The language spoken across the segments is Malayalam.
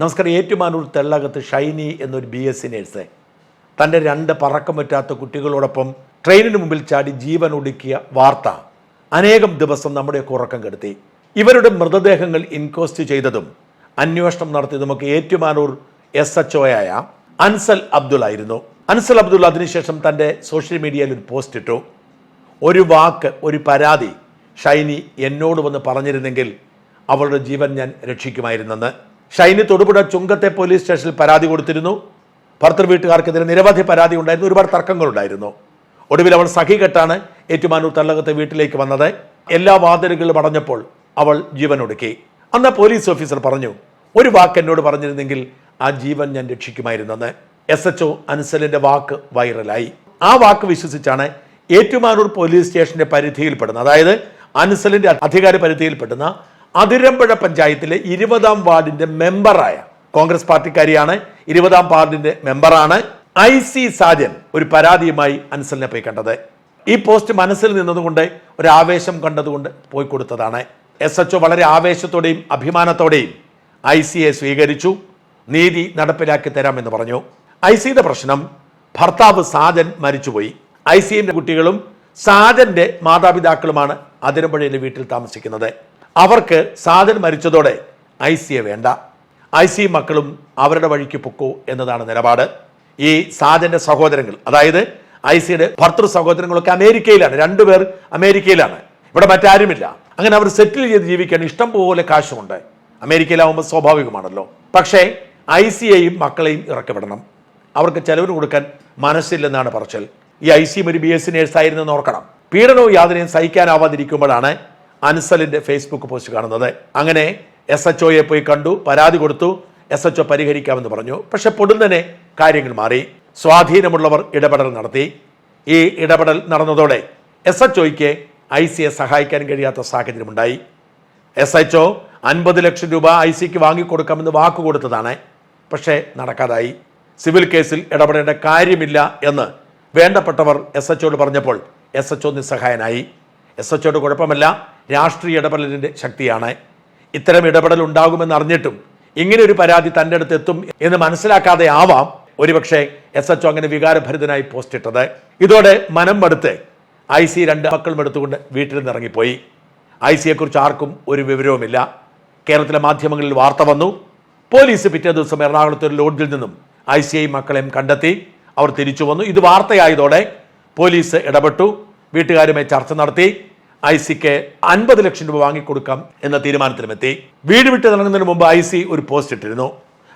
നമസ്കാരം ഏറ്റുമാനൂർ തെള്ളകത്ത് ഷൈനി എന്നൊരു ബി എസ് സി നേഴ്സ്. തന്റെ രണ്ട് പറക്കം പറ്റാത്ത കുട്ടികളോടൊപ്പം ട്രെയിനിന് മുമ്പിൽ ചാടി ജീവൻ ഒടുക്കിയ വാർത്ത. അനേകം ദിവസം നമ്മുടെയൊക്കെ ഉറക്കം കെടുത്തി. ഇവരുടെ മൃതദേഹങ്ങൾ ഇൻക്വസ്റ്റ് ചെയ്തതും അന്വേഷണം നടത്തിയതുമൊക്കെ ഏറ്റുമാനൂർ എസ് എച്ച് ആയ അൻസൽ അബ്ദുൾ ആയിരുന്നു. അൻസൽ അബ്ദുൾ അതിനുശേഷം തന്റെ സോഷ്യൽ മീഡിയയിൽ ഒരു പോസ്റ്റ് ഇട്ടു. ഒരു വാക്ക് ഒരു പരാതി ഷൈനി എന്നോട് വന്ന് പറഞ്ഞിരുന്നെങ്കിൽ അവളുടെ ജീവൻ ഞാൻ രക്ഷിക്കുമായിരുന്നെന്ന്. ഷൈനി തൊടുപുഴ ചുങ്കത്തെ പോലീസ് സ്റ്റേഷനിൽ പരാതി കൊടുത്തിരുന്നു. ഭർത്തൃ വീട്ടുകാർക്കെതിരെ നിരവധി പരാതി ഉണ്ടായിരുന്നു. ഒരുപാട് തർക്കങ്ങളുണ്ടായിരുന്നു. ഒടുവിൽ അവൾ സഖികെട്ടാണ് ഏറ്റുമാനൂർ തള്ളകത്തെ വീട്ടിലേക്ക് വന്നത്. എല്ലാ വാതിലുകളും അടഞ്ഞപ്പോൾ അവൾ ജീവൻ ഒടുക്കി അന്ന് പോലീസ് ഓഫീസർ പറഞ്ഞു ഒരു വാക്ക് എന്നോട് പറഞ്ഞിരുന്നെങ്കിൽ ആ ജീവൻ ഞാൻ രക്ഷിക്കുമായിരുന്നെന്ന്. എസ് എച്ച് ഒ അൻസലിന്റെ വാക്ക് വൈറലായി. ആ വാക്ക് വിശ്വസിച്ചാണ് ഏറ്റുമാനൂർ പോലീസ് സ്റ്റേഷന്റെ പരിധിയിൽപ്പെടുന്ന അതായത് അൻസലിന്റെ അധികാര പരിധിയിൽപ്പെടുന്ന അതിരമ്പുഴ പഞ്ചായത്തിലെ ഇരുപതാം വാർഡിന്റെ മെമ്പറായ കോൺഗ്രസ് പാർട്ടിക്കാരിയാണ് ഇരുപതാം വാർഡിന്റെ മെമ്പറാണ് ഐ സി സാജൻ ഒരു പരാതിയുമായി അൻസലിനെ പോയി കണ്ടത്. ഈ പോസ്റ്റ് മനസ്സിൽ നിന്നതുകൊണ്ട് ഒരു ആവേശം കണ്ടതുകൊണ്ട് പോയി കൊടുത്തതാണ്. എസ് എച്ച് വളരെ ആവേശത്തോടെയും അഭിമാനത്തോടെയും ഐ സിയെ സ്വീകരിച്ചു നീതി നടപ്പിലാക്കി തരാമെന്ന് പറഞ്ഞു. ഐ സിയുടെ പ്രശ്നം ഭർത്താവ് സാജൻ മരിച്ചുപോയി. ഐ സിന്റെ കുട്ടികളും സാജന്റെ മാതാപിതാക്കളുമാണ് അതിരമ്പുഴയിലെ വീട്ടിൽ താമസിക്കുന്നത്. അവർക്ക് സാധൻ മരിച്ചതോടെ ഐ സിയെ വേണ്ട. ഐ സി മക്കളും അവരുടെ വഴിക്ക് പൊക്കോ എന്നതാണ് നിലപാട്. ഈ സാധന്റെ സഹോദരങ്ങൾ അതായത് ഐ സിയുടെ ഭർത്തൃ സഹോദരങ്ങളൊക്കെ അമേരിക്കയിലാണ്. രണ്ടുപേർ അമേരിക്കയിലാണ്. ഇവിടെ മറ്റാരുമില്ല. അങ്ങനെ അവർ സെറ്റിൽ ചെയ്ത് ജീവിക്കാൻ ഇഷ്ടം പോലെ കാശുമുണ്ട് അമേരിക്കയിലാവുമ്പോൾ സ്വാഭാവികമാണല്ലോ. പക്ഷേ ഐ സിയെയും മക്കളെയും ഇറക്കിവിടണം അവർക്ക് ചെലവിന് കൊടുക്കാൻ മനസ്സില്ലെന്നാണ് പറച്ചൽ. ഈ ഐ സിയും ഒരു ബി എസ് സി നേഴ്സായിരുന്നെന്ന് ഓർക്കണം. പീഡനവും യാതനയും സഹിക്കാനാവാതിരിക്കുമ്പോഴാണ് അൻസലിന്റെ ഫേസ്ബുക്ക് പോസ്റ്റ് കാണുന്നത്. അങ്ങനെ എസ് എച്ച് ഒയെ പോയി കണ്ടു പരാതി കൊടുത്തു എസ് എച്ച് ഒ പരിഹരിക്കാമെന്ന് പറഞ്ഞു. പക്ഷെ പൊടുന്നനെ കാര്യങ്ങൾ മാറി. സ്വാധീനമുള്ളവർ ഇടപെടൽ നടത്തി. ഈ ഇടപെടൽ നടന്നതോടെ എസ് എച്ച് ഒയ്ക്ക് ഐ സിയെ സഹായിക്കാൻ കഴിയാത്ത സാഹചര്യമുണ്ടായി. എസ് എച്ച് ഒ അൻപത് ലക്ഷം രൂപ ഐ സിക്ക് വാങ്ങിക്കൊടുക്കാമെന്ന് വാക്ക് കൊടുത്തതാണ്. പക്ഷേ നടക്കാതായി. സിവിൽ കേസിൽ ഇടപെടേണ്ട കാര്യമില്ല എന്ന് വേണ്ടപ്പെട്ടവർ എസ് എച്ച് ഒയോട് പറഞ്ഞപ്പോൾ എസ് എച്ച് ഒ നിസ്സഹായനായി. എസ് എച്ച് ഒയുടെ കുഴപ്പമല്ല. രാഷ്ട്രീയ ഇടപെടലിന്റെ ശക്തിയാണ്. ഇത്തരം ഇടപെടൽ ഉണ്ടാകുമെന്ന് അറിഞ്ഞിട്ടും ഇങ്ങനെ ഒരു പരാതി തന്റെ അടുത്ത് എത്തും എന്ന് മനസ്സിലാക്കാതെ ആവാം ഒരുപക്ഷെ എസ് എച്ച് അങ്ങനെ വികാരഭരിതനായി പോസ്റ്റ് ഇട്ടത്. ഇതോടെ മനം മടുത്ത് ഐ സി രണ്ട് മക്കളും എടുത്തുകൊണ്ട് വീട്ടിൽ നിന്ന് ഇറങ്ങിപ്പോയി. ഐ സിയെക്കുറിച്ച് ആർക്കും ഒരു വിവരവുമില്ല. കേരളത്തിലെ മാധ്യമങ്ങളിൽ വാർത്ത വന്നു. പോലീസ് പിറ്റേ ദിവസം എറണാകുളത്തെ ഒരു ലോഡ്ജിൽ നിന്നും ഐ സി ഐ മക്കളെയും കണ്ടെത്തി. അവർ തിരിച്ചു വന്നു. ഇത് വാർത്തയായതോടെ പോലീസ് ഇടപെട്ടു. വീട്ടുകാരുമായി ചർച്ച നടത്തി. ഐ സിക്ക് അൻപത് ലക്ഷം രൂപ വാങ്ങിക്കൊടുക്കാം എന്ന തീരുമാനത്തിലുമെത്തി. വീട് വിട്ട് തുടങ്ങുന്നതിന് മുമ്പ് ഐ സി ഒരു പോസ്റ്റ് ഇട്ടിരുന്നു.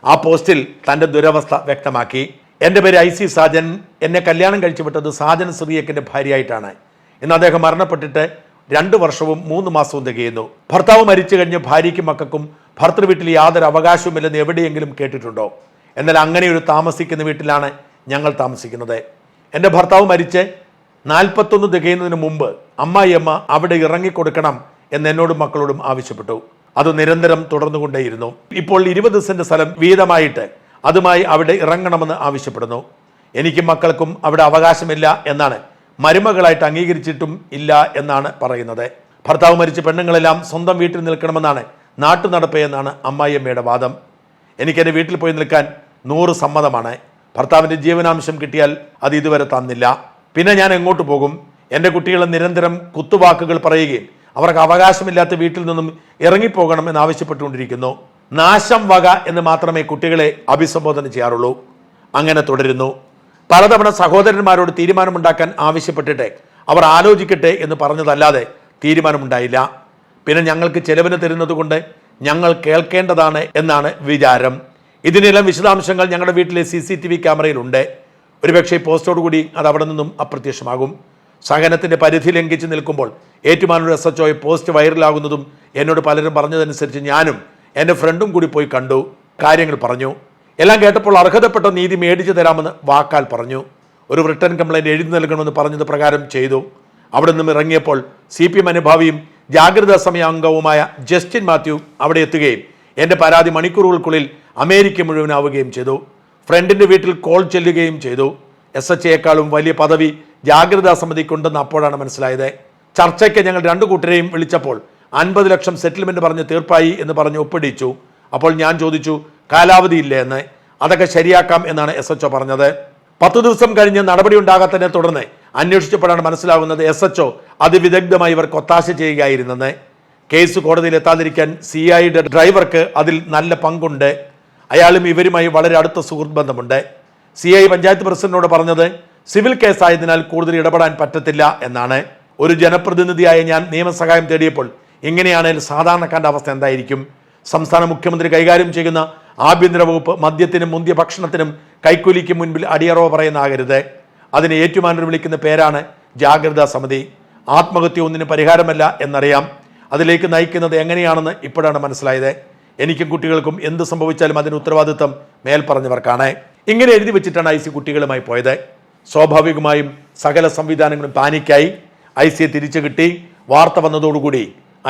ആ പോസ്റ്റിൽ തന്റെ ദുരവസ്ഥ വ്യക്തമാക്കി. എന്റെ പേര് ഐ സി സാജൻ. എന്നെ കല്യാണം കഴിച്ചു വിട്ടത് സാജൻ സിറിയക്കിന്റെ ഭാര്യയായിട്ടാണ്. ഇന്ന് അദ്ദേഹം മരണപ്പെട്ടിട്ട് രണ്ട് വർഷവും മൂന്ന് മാസവും തികയുന്നു. ഭർത്താവ് മരിച്ചു കഴിഞ്ഞ് ഭാര്യയ്ക്കും മക്കൾക്കും ഭർത്തൃ വീട്ടിൽ യാതൊരു അവകാശവുമില്ലെന്ന് എവിടെയെങ്കിലും കേട്ടിട്ടുണ്ടോ? എന്നാൽ അങ്ങനെ ഒരു താമസിക്കുന്ന വീട്ടിലാണ് ഞങ്ങൾ താമസിക്കുന്നത്. എന്റെ ഭർത്താവ് മരിച്ച് നാൽപ്പത്തൊന്ന് തികയുന്നതിന് മുമ്പ് അമ്മായിയമ്മ അവിടെ ഇറങ്ങിക്കൊടുക്കണം എന്ന് എന്നോടും മക്കളോടും ആവശ്യപ്പെട്ടു. അത് നിരന്തരം തുടർന്നുകൊണ്ടേയിരുന്നു. ഇപ്പോൾ ഇരുപത് സെന്റ് സ്ഥലം വീതമായിട്ട് അതുമായി അവിടെ ഇറങ്ങണമെന്ന് ആവശ്യപ്പെടുന്നു. എനിക്കും മക്കൾക്കും അവിടെ അവകാശമില്ല എന്നാണ്. മരുമകളായിട്ട് അംഗീകരിച്ചിട്ടും ഇല്ല എന്നാണ് പറയുന്നത്. ഭർത്താവ് മരിച്ച പെണ്ണുങ്ങളെല്ലാം സ്വന്തം വീട്ടിൽ നിൽക്കണമെന്നാണ് നാട്ടു നടപ്പ് എന്നാണ് അമ്മായിയമ്മയുടെ വാദം. എനിക്ക് എന്റെ വീട്ടിൽ പോയി നിൽക്കാൻ നൂറ് സമ്മതമാണ്. ഭർത്താവിന്റെ ജീവനാംശം കിട്ടിയാൽ അത് ഇതുവരെ തന്നില്ല. പിന്നെ ഞാൻ എങ്ങോട്ട് പോകും? എന്റെ കുട്ടികൾ നിരന്തരം കുത്തുവാക്കുകൾ പറയുകയും അവർക്ക് അവകാശമില്ലാത്ത വീട്ടിൽ നിന്നും ഇറങ്ങിപ്പോകണം എന്ന് ആവശ്യപ്പെട്ടുകൊണ്ടിരിക്കുന്നു. നാശം വക എന്ന് മാത്രമേ കുട്ടികളെ അഭിസംബോധന ചെയ്യാറുള്ളൂ. അങ്ങനെ തുടരുന്നു. പലതവണ സഹോദരന്മാരോട് തീരുമാനമുണ്ടാക്കാൻ ആവശ്യപ്പെട്ടിട്ട് അവർ ആലോചിക്കട്ടെ എന്ന് പറഞ്ഞതല്ലാതെ തീരുമാനമുണ്ടായില്ല. പിന്നെ ഞങ്ങൾക്ക് ചെലവിന് തരുന്നത് കൊണ്ട് ഞങ്ങൾ കേൾക്കേണ്ടതാണ് എന്നാണ് വിചാരം. ഇതിനെല്ലാം വിശദാംശങ്ങൾ ഞങ്ങളുടെ വീട്ടിലെ സി സി ടി വി ക്യാമറയിലുണ്ട്. ഒരുപക്ഷെ പോസ്റ്റോടുകൂടി അത് അവിടെ നിന്നും അപ്രത്യക്ഷമാകും. സഹനത്തിന്റെ പരിധി ലംഘിച്ച് നിൽക്കുമ്പോൾ ഏറ്റുമാനൂർ എസ് എച്ച് ഒയെ പോസ്റ്റ് വൈറലാകുന്നതും എന്നോട് പലരും പറഞ്ഞതനുസരിച്ച് ഞാനും എന്റെ ഫ്രണ്ടും കൂടി പോയി കണ്ടു. കാര്യങ്ങൾ പറഞ്ഞു. എല്ലാം കേട്ടപ്പോൾ അർഹതപ്പെട്ട നീതി മേടിച്ചു തരാമെന്ന് വാക്കാൽ പറഞ്ഞു. ഒരു റിട്ടേൺ കംപ്ലൈന്റ് എഴുതി നൽകണമെന്ന് പറഞ്ഞത് പ്രകാരം ചെയ്തു. അവിടെ നിന്നും ഇറങ്ങിയപ്പോൾ സി പി എം അനുഭാവിയും ജാഗ്രതാ സമയ അംഗവുമായ ജസ്റ്റിൻ മാത്യു അവിടെ എത്തുകയും എന്റെ പരാതി മണിക്കൂറുകൾക്കുള്ളിൽ അമേരിക്ക മുഴുവനാവുകയും ചെയ്തു. ഫ്രണ്ടിന്റെ വീട്ടിൽ കോൾ ചെല്ലുകയും ചെയ്തു. എസ് എച്ച് എക്കാളും വലിയ പദവി ജാഗ്രതാ സമിതിക്കുണ്ടെന്ന് അപ്പോഴാണ് മനസ്സിലായത്. ചർച്ചയ്ക്ക് ഞങ്ങൾ രണ്ടു കൂട്ടരെയും വിളിച്ചപ്പോൾ അൻപത് ലക്ഷം സെറ്റിൽമെന്റ് പറഞ്ഞ് തീർപ്പായി എന്ന് പറഞ്ഞ് ഒപ്പിടിച്ചു. അപ്പോൾ ഞാൻ ചോദിച്ചു കാലാവധി ഇല്ലേ എന്ന്? അതൊക്കെ ശരിയാക്കാം എന്നാണ് എസ് എച്ച് പറഞ്ഞത്. പത്ത് ദിവസം കഴിഞ്ഞ് നടപടി ഉണ്ടാകാത്തതിനെ തുടർന്ന് അന്വേഷിച്ചപ്പോഴാണ് മനസ്സിലാകുന്നത് എസ് എച്ച് ഒ അതിവിദഗ്ധമായി ഇവർക്ക് കൊത്താശ ചെയ്യുകയായിരുന്നെന്ന്. കേസ് കോടതിയിൽ എത്താതിരിക്കാൻ സി ഐയുടെ ഡ്രൈവർക്ക് അതിൽ നല്ല പങ്കുണ്ട്. അയാളും ഇവരുമായി വളരെ അടുത്ത സുഹൃത്ത് ബന്ധമുണ്ട്. സി ഐ പഞ്ചായത്ത് പ്രസിഡന്റിനോട് പറഞ്ഞത് സിവിൽ കേസായതിനാൽ കൂടുതൽ ഇടപെടാൻ പറ്റത്തില്ല എന്നാണ്. ഒരു ജനപ്രതിനിധിയായ ഞാൻ നിയമസഹായം തേടിയപ്പോൾ ഇങ്ങനെയാണെങ്കിൽ സാധാരണക്കാരന്റെ അവസ്ഥ എന്തായിരിക്കും? സംസ്ഥാന മുഖ്യമന്ത്രി കൈകാര്യം ചെയ്യുന്ന ആഭ്യന്തര വകുപ്പ് മദ്യത്തിനും മുന്തിയ ഭക്ഷണത്തിനും കൈക്കൂലിക്ക് മുൻപിൽ അടിയറവ് പറയുന്നാകരുത് അതിനെ ഏറ്റുമാനൂർ വിളിക്കുന്ന പേരാണ് ജാഗ്രതാ സമിതി. ആത്മഹത്യ ഒന്നിന് പരിഹാരമല്ല എന്നറിയാം. അതിലേക്ക് നയിക്കുന്നത് എങ്ങനെയാണെന്ന് ഇപ്പോഴാണ് മനസ്സിലായത്. എനിക്കും കുട്ടികൾക്കും എന്ത് സംഭവിച്ചാലും അതിന് ഉത്തരവാദിത്തം മേൽപ്പറഞ്ഞവർക്കാണ് ഇങ്ങനെ എഴുതി വെച്ചിട്ടാണ് ഐ സി കുട്ടികളുമായി പോയത്. സ്വാഭാവികമായും സകല സംവിധാനങ്ങളും പാനിക്കായി. ഐ സിയെ തിരിച്ചു കിട്ടി. വാർത്ത വന്നതോടുകൂടി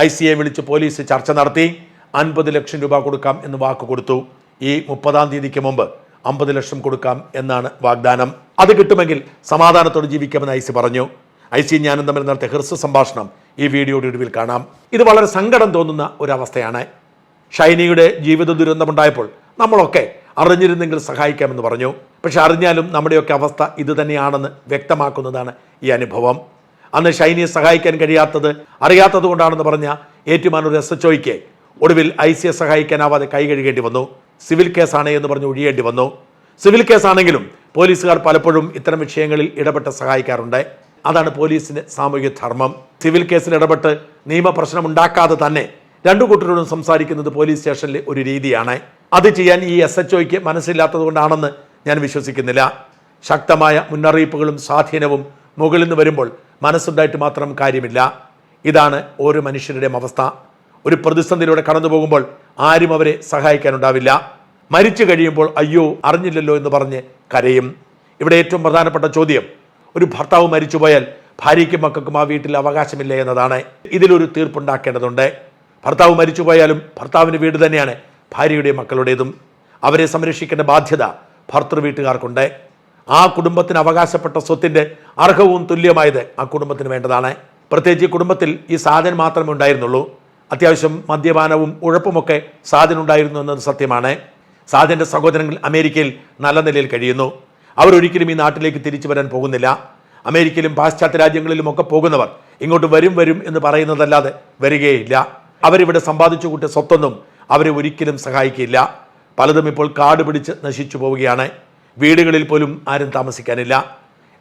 ഐ സിയെ വിളിച്ച് പോലീസ് ചർച്ച നടത്തി. അൻപത് ലക്ഷം രൂപ കൊടുക്കാം എന്ന് വാക്ക് കൊടുത്തു. ഈ മുപ്പതാം തീയതിക്ക് മുമ്പ് അമ്പത് ലക്ഷം കൊടുക്കാം എന്നാണ് വാഗ്ദാനം. അത് കിട്ടുമെങ്കിൽ സമാധാനത്തോടെ ജീവിക്കാമെന്ന് ഐ സി പറഞ്ഞു. ഐ സി ഞാനും തമ്മിൽ നടത്തിയ ഹ്രസ്വ സംഭാഷണം ഈ വീഡിയോയുടെ ഒടുവിൽ കാണാം. ഇത് വളരെ സങ്കടം തോന്നുന്ന ഒരവസ്ഥയാണ്. ഷൈനിയുടെ ജീവിത ദുരന്തമുണ്ടായപ്പോൾ നമ്മളൊക്കെ അറിഞ്ഞിരുന്നെങ്കിൽ സഹായിക്കാമെന്ന് പറഞ്ഞു. പക്ഷെ അറിഞ്ഞാലും നമ്മുടെയൊക്കെ അവസ്ഥ ഇത് തന്നെയാണെന്ന് വ്യക്തമാക്കുന്നതാണ് ഈ അനുഭവം. അന്ന് ഷൈനിയെ സഹായിക്കാൻ കഴിയാത്തത് അറിയാത്തത് കൊണ്ടാണെന്ന് പറഞ്ഞ ഏറ്റുമാനൂർ എസ് എച്ച് ഒയ്ക്ക് ഒടുവിൽ ഐ സിയെ സഹായിക്കാനാവാതെ കൈ കഴുകേണ്ടി വന്നു. സിവിൽ കേസാണ് എന്ന് പറഞ്ഞ് ഒഴിയേണ്ടി വന്നു. സിവിൽ കേസാണെങ്കിലും പോലീസുകാർ പലപ്പോഴും ഇത്തരം വിഷയങ്ങളിൽ ഇടപെട്ട് സഹായിക്കാറുണ്ട്. അതാണ് പോലീസിന്റെ സാമൂഹിക ധർമ്മം സിവിൽ കേസിൽ ഇടപെട്ട് നിയമപ്രശ്നം ഉണ്ടാക്കാതെ തന്നെ രണ്ടു കൂട്ടരോടും സംസാരിക്കുന്നത് പോലീസ് സ്റ്റേഷനിലെ ഒരു രീതിയാണ്. അത് ചെയ്യാൻ ഈ എസ് എച്ച് ഒയ്ക്ക് മനസ്സില്ലാത്തതുകൊണ്ടാണെന്ന് ഞാൻ വിശ്വസിക്കുന്നില്ല. ശക്തമായ മുന്നറിയിപ്പുകളും സ്വാധീനവും മുകളിൽ നിന്ന് വരുമ്പോൾ മനസ്സുണ്ടായിട്ട് മാത്രം കാര്യമില്ല. ഇതാണ് ഓരോ മനുഷ്യരുടെയും അവസ്ഥ. ഒരു പ്രതിസന്ധിയിലൂടെ കടന്നു പോകുമ്പോൾ ആരും അവരെ സഹായിക്കാനുണ്ടാവില്ല. മരിച്ചു കഴിയുമ്പോൾ അയ്യോ അറിഞ്ഞില്ലല്ലോ എന്ന് പറഞ്ഞ് കരയും. ഇവിടെ ഏറ്റവും പ്രധാനപ്പെട്ട ചോദ്യം ഒരു ഭർത്താവ് മരിച്ചുപോയാൽ ഭാര്യയ്ക്കും മക്കൾക്കും ആ വീട്ടിൽ അവകാശമില്ല എന്നതാണ്. ഇതിലൊരു തീർപ്പുണ്ടാക്കേണ്ടതുണ്ട്. ഭർത്താവ് മരിച്ചുപോയാലും ഭർത്താവിന് വീട് തന്നെയാണ് ഭാര്യയുടെയും മക്കളുടേതും. അവരെ സംരക്ഷിക്കേണ്ട ബാധ്യത ഭർത്തൃ വീട്ടുകാർക്കുണ്ട്. ആ കുടുംബത്തിന് അവകാശപ്പെട്ട സ്വത്തിന്റെ അർഹവും തുല്യമായത് ആ കുടുംബത്തിന് വേണ്ടതാണ്. പ്രത്യേകിച്ച് ഈ കുടുംബത്തിൽ ഈ സാധനം മാത്രമേ ഉണ്ടായിരുന്നുള്ളൂ. അത്യാവശ്യം മദ്യപാനവും ഉഴപ്പുമൊക്കെ സാധനം ഉണ്ടായിരുന്നു എന്നത് സത്യമാണ്. സാധന്റെ സഹോദരങ്ങൾ അമേരിക്കയിൽ നല്ല നിലയിൽ കഴിയുന്നു. അവരൊരിക്കലും ഈ നാട്ടിലേക്ക് തിരിച്ചു വരാൻ പോകുന്നില്ല. അമേരിക്കയിലും പാശ്ചാത്യ രാജ്യങ്ങളിലും ഒക്കെ പോകുന്നവർ ഇങ്ങോട്ട് വരും വരും എന്ന് പറയുന്നതല്ലാതെ വരികയില്ല. അവരിവിടെ സമ്പാദിച്ചു കൂട്ടിയ സ്വത്തൊന്നും അവരെ ഒരിക്കലും സഹായിക്കില്ല. പലതും ഇപ്പോൾ കാട് പിടിച്ച് നശിച്ചു പോവുകയാണ്. വീടുകളിൽ പോലും ആരും താമസിക്കാനില്ല.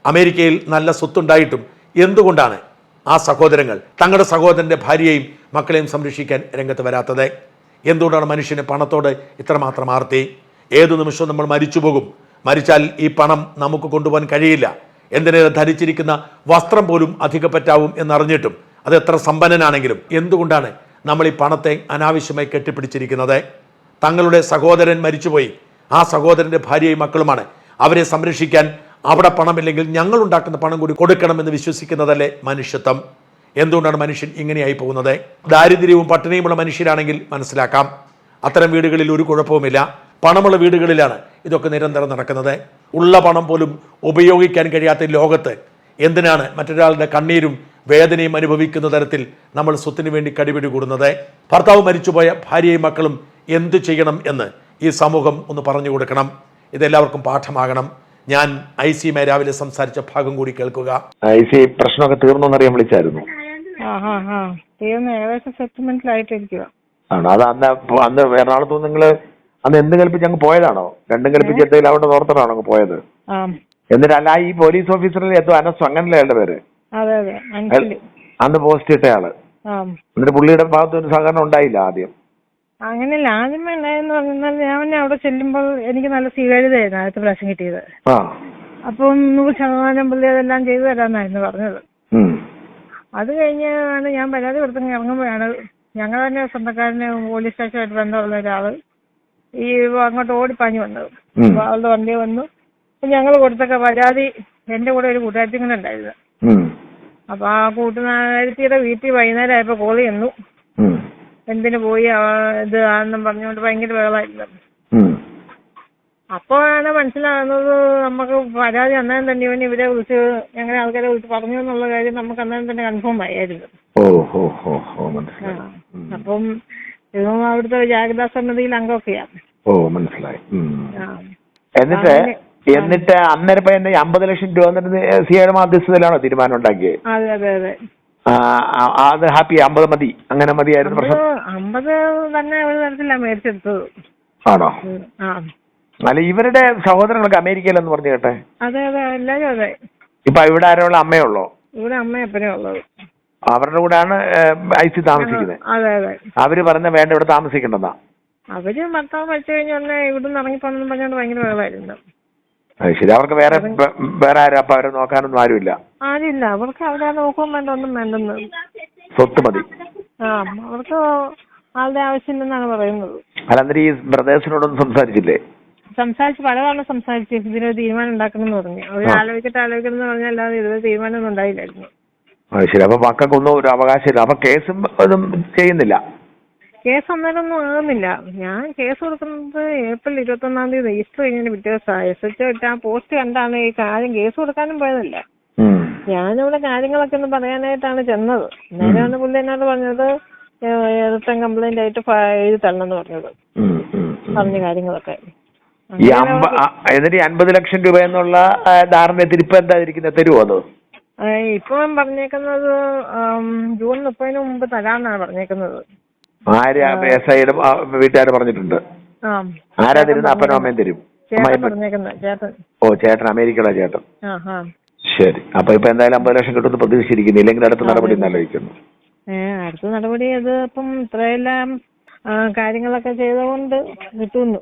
അമേരിക്കയിൽ നല്ല സ്വത്തുണ്ടായിട്ടും എന്തുകൊണ്ടാണ് ആ സഹോദരങ്ങൾ തങ്ങളുടെ സഹോദരന്റെ ഭാര്യയെയും മക്കളെയും സംരക്ഷിക്കാൻ രംഗത്ത് വരാത്തത്? എന്തുകൊണ്ടാണ് മനുഷ്യന് പണത്തോട് ഇത്രമാത്രം ആർത്തി? ഏതു നിമിഷവും നമ്മൾ മരിച്ചു പോകും. മരിച്ചാൽ ഈ പണം നമുക്ക് കൊണ്ടുപോകാൻ കഴിയില്ല. എന്തിനേറെ ധരിച്ചിരിക്കുന്ന വസ്ത്രം പോലും അധികപ്പറ്റാവും എന്നറിഞ്ഞിട്ടും അത് എത്ര സമ്പന്നനാണെങ്കിലും എന്തുകൊണ്ടാണ് നമ്മൾ ഈ പണത്തെ അനാവശ്യമായി കെട്ടിപ്പിടിച്ചിരിക്കുന്നത്. തങ്ങളുടെ സഹോദരൻ മരിച്ചുപോയി. ആ സഹോദരന്റെ ഭാര്യയും മക്കളുമാണ്. അവരെ സംരക്ഷിക്കാൻ അവിടെ പണമില്ലെങ്കിൽ ഞങ്ങൾ ഉണ്ടാക്കുന്ന പണം കൂടി കൊടുക്കണമെന്ന് വിശ്വസിക്കുന്നതല്ലേ മനുഷ്യത്വം? എന്തുകൊണ്ടാണ് മനുഷ്യൻ ഇങ്ങനെയായി പോകുന്നത്? ദാരിദ്ര്യവും പട്ടിണിയുമുള്ള മനുഷ്യരാണെങ്കിൽ മനസ്സിലാക്കാം. അത്തരം വീടുകളിൽ ഒരു കുഴപ്പവുമില്ല. പണമുള്ള വീടുകളിലാണ് ഇതൊക്കെ നിരന്തരം നടക്കുന്നത്. ഉള്ള പണം പോലും ഉപയോഗിക്കാൻ കഴിയാത്ത ലോകത്ത് എന്തിനാണ് മറ്റൊരാളുടെ കണ്ണീരും വേദനയും അനുഭവിക്കുന്ന തരത്തിൽ നമ്മൾ സ്വത്തിന് വേണ്ടി കടിപിടി കൂടുന്നത്. ഭർത്താവ് മരിച്ചുപോയ ഭാര്യയും മക്കളും എന്തു ചെയ്യണം എന്ന് ഈ സമൂഹം ഒന്ന് പറഞ്ഞു കൊടുക്കണം. ഇതെല്ലാവർക്കും പാഠമാകണം. ഞാൻ ഐ സി രാവിലെ സംസാരിച്ച ഭാഗം കൂടി കേൾക്കുക. ഐ സി പ്രശ്നമൊക്കെ തീർന്നു എന്നറിയാൻ വിളിച്ചായിരുന്നു. തീർന്ന് ഏകദേശം സെറ്റിൽമെന്റിലായിട്ടിരിക്കുക ആണോ? അത് അന്ന് അന്ന് എറണാകുളത്ത് നിങ്ങൾ അന്ന് എന്ത് കൽപ്പിച്ച് അങ്ങ് പോയതാണോ? രണ്ടും കൽപ്പിച്ച് എന്തെങ്കിലും അവിടെ ഓർത്തിട്ടാണോ അങ്ങ് പോയത്? എന്നിട്ടല്ല എന്നിട്ട് അല്ല ഈ പോലീസ് ഓഫീസറിൽ എന്തോ അനസ് അങ്ങനല്ലേ അയാളുടെ പേര്? അതെ അതെ. മനസ്സിൽ അന്ന് പോസ്റ്റ് ഇട്ടയാൾ ആ. എന്നിട്ട് പുള്ളിയുടെ ഭാഗത്ത് ഒരു സഹകരണം ഉണ്ടായില്ല ആദ്യം. അങ്ങനെയല്ല. ആദ്യമേ ഉണ്ടായെന്ന് പറഞ്ഞാൽ ഞാൻ പിന്നെ അവിടെ ചെല്ലുമ്പോൾ എനിക്ക് നല്ല സ്വീകാര്യതയായിരുന്നു ആദ്യത്തെ പ്രാവശ്യം കിട്ടിയത്. ആ. അപ്പം നൂറ് ശതമാനം പുള്ളി അതെല്ലാം ചെയ്തു തരാമെന്നായിരുന്നു പറഞ്ഞത്. ഉം. അത് കഴിഞ്ഞാണ് ഞാൻ പരാതി കൊടുത്തങ്ങ് ഇറങ്ങുമ്പോഴാണ് ഞങ്ങൾ തന്നെ സ്വന്തക്കാരനെ പോലീസ് സ്റ്റേഷനായിട്ട് ബന്ധമുള്ള ഒരാൾ ഈ അങ്ങോട്ട് ഓടിപ്പാഞ്ഞു വന്നത്. ഉം. അപ്പൊ അവളുടെ വണ്ടി വന്നു. ഞങ്ങൾ കൊടുത്തൊക്കെ പരാതി എന്റെ കൂടെ ഒരു കൂട്ടുകാരത്തി കൂടെ ഉണ്ടായിരുന്നു. ഉം. അപ്പൊ ആ കൂട്ടുകാരത്തിയുടെ വീട്ടിൽ വൈകുന്നേരം ആയപ്പോ കോൾ ചെന്നു. എന്തിനു പോയി ഇത് ആണെന്നും പറഞ്ഞുകൊണ്ട് ഭയങ്കര ബഹളായിരുന്നു. അപ്പോഴാണ് മനസ്സിലാകുന്നത് നമുക്ക് പരാതി അന്നേരം തന്നെ ഇവൻ ഇവരെ വിളിച്ച് ഞങ്ങളെ ആൾക്കാരെ വിളിച്ച് പറഞ്ഞു എന്നുള്ള കാര്യം നമുക്ക് അന്നേരം തന്നെ കൺഫേം ആയിരുന്നു. അപ്പം ഇവൻ അവിടുത്തെ ജാഗ്രതാ സമിതിയിൽ അംഗമൊക്കെയാണ് ഓ മനസ്സിലായി. എന്നിട്ട് അങ്ങനെ- എന്നിട്ട് അന്നേരം എന്നെ അമ്പത് ലക്ഷം രൂപ എന്നിട്ട് സിയുടെ മാധ്യസ്ഥതയിലാണ് തീരുമാനം ഉണ്ടാക്കിയത് അതെ അതെ അതെ. അത് ഹാപ്പി അമ്പത് മതി. അങ്ങനെ മതിയായിരുന്നു പ്രശ്നം? അമ്പത് തന്നെ ഒരു തരത്തിലാണ് മേടിച്ചെടുത്തത്. ആണോ? അല്ല ഇവരുടെ സഹോദരങ്ങളൊക്കെ അമേരിക്കയിലെന്ന് പറഞ്ഞു കേട്ടെ. അതെ അതെ എല്ലാരും അതെ. ഇപ്പൊ ഇവിടെ ആരോളം അമ്മയുള്ളോ ഇവിടെ അപ്പനും ഉള്ളത് അവരുടെ കൂടെയാണ് ഐസി സി താമസിക്കുന്നത്. അതെ അതെ. അവർ പറഞ്ഞ വേണ്ട ഇവിടെ താമസിക്കണ്ടെന്നാ? അവർ ഭർത്താവ് മരിച്ചു കഴിഞ്ഞ ഉടനെ ഇവിടുന്ന് ഇറങ്ങിപ്പോണെന്ന് പറഞ്ഞോണ്ട് ഭയങ്കര വേളായിരുന്നു അത് ശരി. അവർക്ക് വേറെ വേറെ ആരും അപ്പൊ അവരെ നോക്കാനൊന്നും ആരുമില്ല. ആരില്ല അവർക്ക് അവരെ നോക്കാൻ വേണ്ട ഒന്നും വേണ്ടെന്ന് സ്വത്ത് മതി. ആ അവർക്ക് ആളുടെ ആവശ്യമില്ലെന്നാണ് പറയുന്നത്. അല്ല എന്നിട്ട് ഈ ബ്രദേഴ്സിനോടൊന്നും സംസാരിച്ചില്ലേ? സംസാരിച്ച് പലതവണ സംസാരിച്ച് ഇതിനൊരു തീരുമാനം ഉണ്ടാക്കണം എന്ന് പറഞ്ഞു. അവർ ആലോചിക്കട്ടെ ആലോചിക്കണം എന്ന് പറഞ്ഞാൽ അല്ലാതെ ഇതുവരെ തീരുമാനമൊന്നും ഉണ്ടായില്ലായിരുന്നു. അത് ശരി. അപ്പൊ മക്കൾക്കൊന്നും ഒരു അവകാശമില്ല. അപ്പൊ കേസും ഒന്നും ചെയ്യുന്നില്ല. കേസ് അന്നേരമൊന്നും ആകുന്നില്ല ഞാൻ കേസ് കൊടുക്കുന്നത് ഏപ്രിൽ ഇരുപത്തി ഒന്നാം തീയതി രജിസ്റ്റർ കഴിഞ്ഞതിന് പിറ്റേ ദിവസമാണ് എസ് എച്ച് ഇട്ട് ആ പോസ്റ്റ് കണ്ടാണ് ഈ കാര്യം കേസ് കൊടുക്കാനും പോയതല്ല. ഞാൻ ഞാനിവിടെ കാര്യങ്ങളൊക്കെ ഒന്ന് പറയാനായിട്ടാണ് ചെന്നത്. നേരെയാണ് പുള്ളി എന്നോട് പറഞ്ഞത് റിട്ടേൺ കംപ്ലൈന്റ് ആയിട്ട് എഴുതി തരണം എന്ന് പറഞ്ഞത്. പറഞ്ഞ കാര്യങ്ങളൊക്കെ. ഈ എന്നിട്ട് അൻപത് ലക്ഷം രൂപ എന്നുള്ള ധാരണ തരുമോ അത്? ഇപ്പം പറഞ്ഞേക്കുന്നത് ജൂൺ മുപ്പതിന് മുമ്പ് തരാമെന്നാണ് പറഞ്ഞേക്കുന്നത്. ആര് എസ് ഐയുടെ വീട്ടുകാർ പറഞ്ഞിട്ടുണ്ട്. ആരാ തരുന്ന അപ്പനും അമ്മയും തരും? ഓ ചേട്ടൻ അമേരിക്കയിലെ ചേട്ടൻ. ശരി. അപ്പൊ ഇപ്പൊ എന്തായാലും അമ്പത് ലക്ഷം കിട്ടുമെന്ന് പ്രതീക്ഷിച്ചിരിക്കുന്നു. ഇല്ലെങ്കിൽ അടുത്ത നടപടി ആലോചിക്കുന്നു അടുത്ത നടപടി അത് ഇപ്പം ഇത്രയെല്ലാം കാര്യങ്ങളൊക്കെ ചെയ്തുകൊണ്ട് കിട്ടുന്നു.